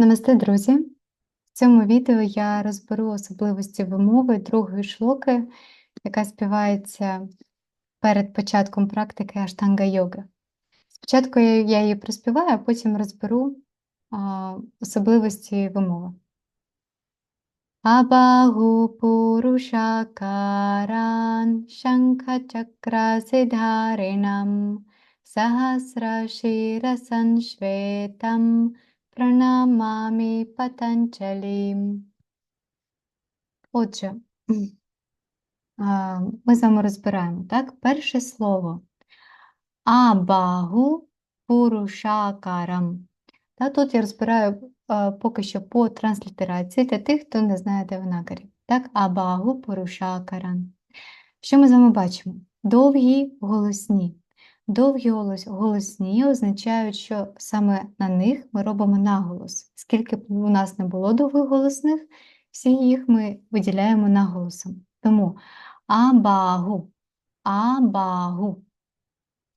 Намасте, друзі! В цьому відео я розберу особливості вимови другої шлоки, яка співається перед початком практики аштанга йоги. Спочатку я її проспіваю, а потім розберу особливості вимови. Абагу пурушакаран шанха Пранамамі Патанчалім. Отже, ми з вами розбираємо, так? Перше слово Абагу Пурушакарам. Та, Тут я розбираю поки що по транслітерації для тих, хто не знає девнагарі. Так, Абагу Пурушакаран. Що ми з вами бачимо? Довгі голосні. Довгі голосні означають, що саме на них ми робимо наголос. Скільки б у нас не було довгих голосних, всі їх ми виділяємо наголосом. Тому абагу, абагу.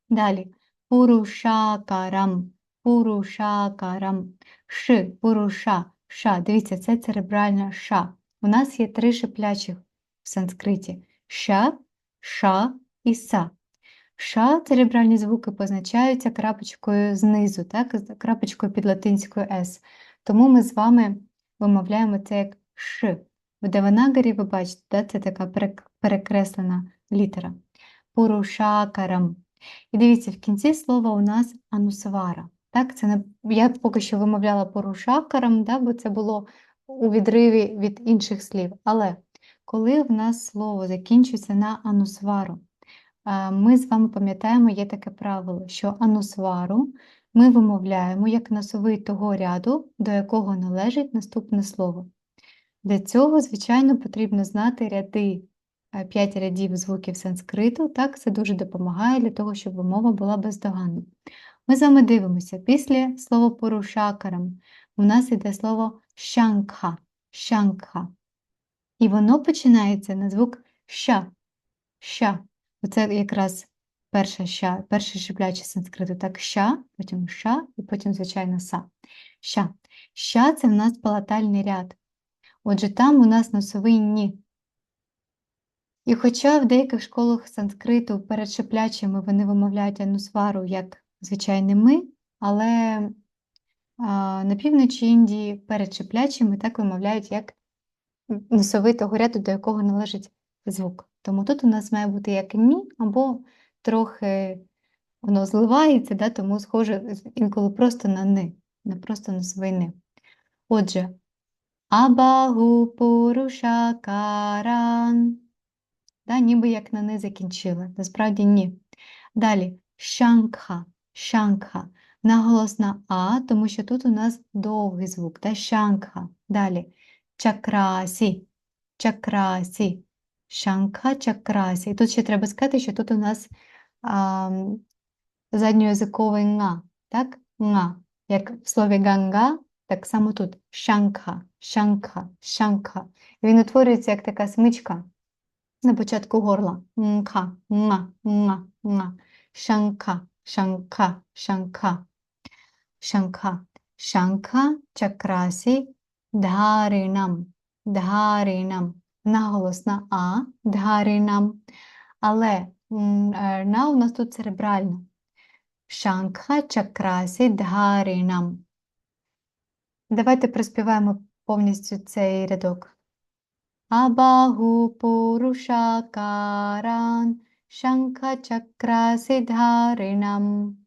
Далі пурушакарам, пурушакарам, ши, пуруша, ша. Дивіться, це церебральна ша. У нас є три шиплячих в санскриті: ша, ша і са. Ша церебральні звуки позначаються крапочкою знизу, так, крапочкою під латинською С. Тому ми з вами вимовляємо це як Ш. В деванагарі ви бачите, да, це така перекреслена літера. Порушакарам. І дивіться, в кінці слова у нас анусвара. Так, це. Я поки що вимовляла порушакарам, да, бо це було у відриві від інших слів. Але коли в нас слово закінчується на анусвару, ми з вами пам'ятаємо, є таке правило, що анусвару ми вимовляємо як носовий того ряду, до якого належить наступне слово. Для цього, звичайно, потрібно знати ряди, 5 рядів звуків санскриту, так це дуже допомагає для того, щоб вимова була бездоганна. Ми з вами дивимося, після слова порушакарам у нас йде слово шанкха, шанкха. І воно починається на звук ша, ша. Оце якраз перша ща, перший шиплячий санскриту. Так, ща, потім ша і потім, звичайно, са. Ща. Ща це в нас палатальний ряд. Отже, там у нас носовий ні. І хоча в деяких школах санскриту перед шиплячими вони вимовляють анусвару як звичайний ми, але а, на півночі Індії перед шиплячими так вимовляють як носовий того ряду, до якого належить звук. Тому тут у нас має бути як ні, або трохи воно зливається, да, тому схоже інколи просто на ни, не просто на свини. Отже, абагу порушакаран. Да, ніби як на ни закінчили. Насправді ні. Далі шанкха, шанкха. Наголос на А, тому що тут у нас довгий звук, да, шанкха. Далі чакрасі, чакрасі. Шанка чакрасі. І тут ще треба сказати, що тут у нас а, задньоязиковий nga, так? Nga. Як в слові ганга, так само тут шанка, шанка, шанка. Він утворюється як така смичка на початку горла. Нка, nga, nga, nga. Шанка, шанка, шанка, шанка. Шанка чакрасі дгаринам, дгаринам наголос на А, дгаринам, але е, на у нас тут церебральна. Шанкха чакрасі дгаринам. Давайте приспіваємо повністю цей рядок. Абагу пурушакаран шанкха чакрасі дгаринам.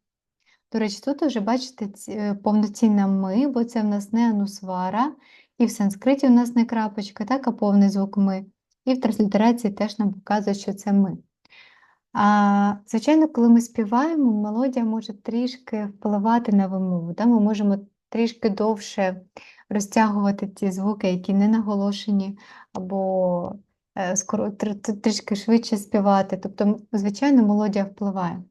До речі, тут вже бачите е, повноцінне ми, бо це в нас не анусвара, і в санскриті у нас не крапочка, так, а повний звук ми. І в транслітерації теж нам показує, що це ми. А, Звичайно, коли ми співаємо, мелодія може трішки впливати на вимову. Да? Ми можемо трішки довше розтягувати ті звуки, які не наголошені, або е, скоро, трішки швидше співати. Тобто, звичайно, мелодія впливає.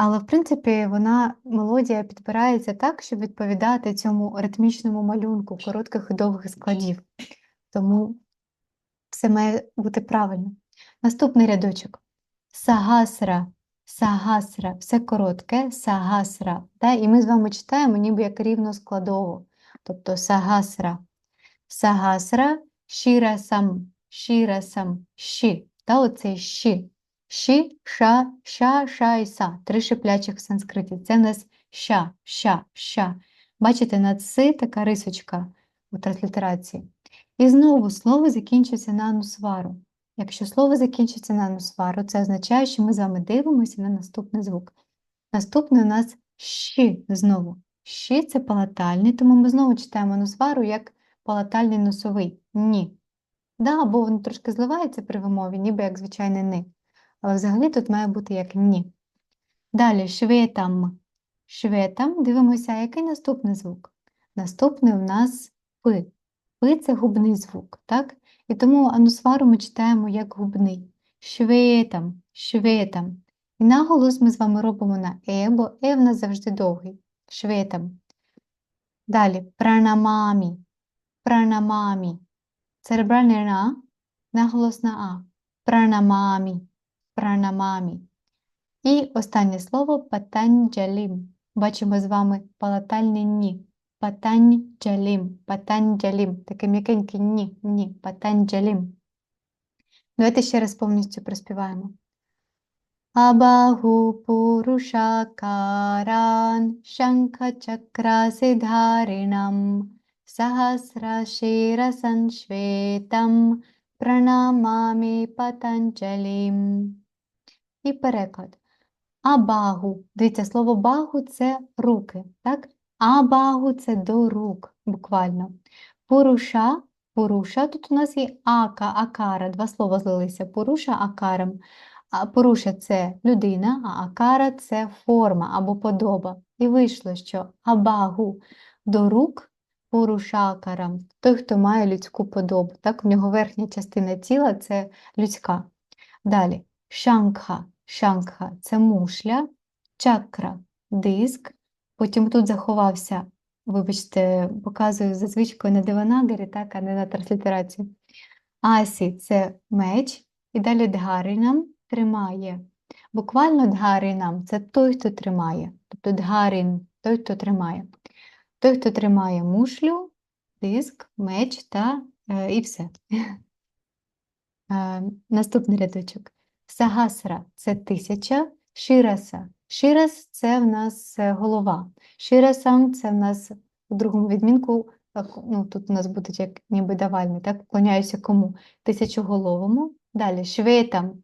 Але, в принципі, вона мелодія підбирається так, щоб відповідати цьому ритмічному малюнку коротких і довгих складів. Тому все має бути правильно. Наступний рядочок. Сагасра, сагасра, все коротке, сагасра. Да? І ми з вами читаємо, ніби як рівно складово. тобто сагасра. Сагасра шірасам, шірасам, ші. Та оцей ші. Ші, ша, ша, ша і са. Три шиплячих в санскриті. Це в нас ща, ща, ща. Бачите, над си така рисочка у транслітерації. І знову слово закінчується на анусвару. Якщо слово закінчиться на анусвару, це означає, що ми з вами дивимося на наступний звук. Наступний у нас щі знову. Щі це палатальний, тому ми знову читаємо анусвару як палатальний носовий. Ні. Да, або воно трошки зливається при вимові, ніби як звичайний ни. Але взагалі тут має бути як ні. Далі шветам. Шветам дивимося, який наступний звук. Наступний у нас пи. Пи це губний звук, так? І тому анусвару ми читаємо як губний. Шветам, шветам. І наголос ми з вами робимо на е, бо е в нас завжди довгий. Шветам. Далі пранамамі. Пранамамі. Церебральний на, наголос на а. Пранамамі. Пранамамі. І останнє слово патанджалім. Бачимо з вами палатальний ні. Патанджалім. Патанджалім. Таке м'якеньке ні. Ні. Патанджалім. Давайте ще раз повністю проспіваємо. Абаху Пурушакаран Шанха Чакра Сидharинам Сахасрашира Саншветам Пранамамі Патанджалім. І переклад. Абагу. Дивіться, слово багу це руки, так? Абагу це до рук, буквально. Пуруша, пуруша, тут у нас є ака, акара, два слова злилися. Пуруша, акарам. Поруша це людина, а акара це форма або подоба. І вийшло, що абагу до рук порушакарам, той, хто має людську подобу. Так, у нього верхня частина тіла це людська. Далі шангха, шангха це мушля, чакра диск. Потім тут заховався, вибачте, показую за звичкою на диванагарі, так, а не на транслітерацію. Асі це меч, і далі дгаринам тримає. Буквально дгаринам це той, хто тримає. Тобто дгарин той, хто тримає. Той, хто тримає мушлю, диск, меч та е, і все. Е, наступний рядочок. Сагасра це тисяча, шираса. Ширас це в нас е, голова. Ширасам це в нас у другому відмінку, ну, тут у нас буде як ніби давальний, так, вклоняюся кому? Тисячоголовому. Далі шветам.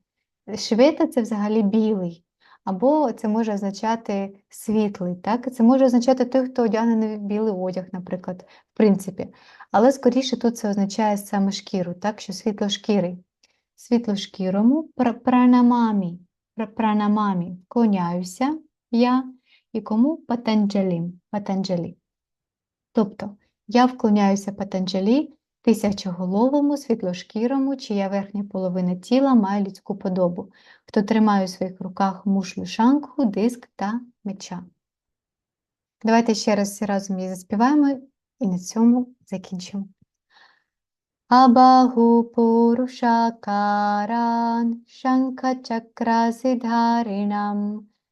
Швета це взагалі білий, або це може означати світлий, так? Це може означати той, хто одягнений в білий одяг, наприклад, в принципі. Але скоріше тут це означає саме шкіру, так? що світлошкірий. Світлошкірому пр- пранамамі, пр- пранамамі, вклоняюся я і кому патанджалім, патанджалі. Тобто я вклоняюся патанджалі, тисячоголовому, світлошкірому, чия верхня половина тіла має людську подобу, хто тримає у своїх руках мушлю шангху, диск та меча. Давайте ще раз всі разом її заспіваємо і на цьому закінчимо. Абаху Пурушакаран Шанка Чакра Сидharинam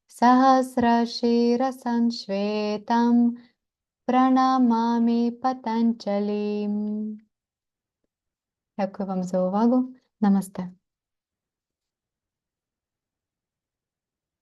Сахасрашира Саншветам Пранамамі Патанчалім. Дякую вам за увагу. Намасте.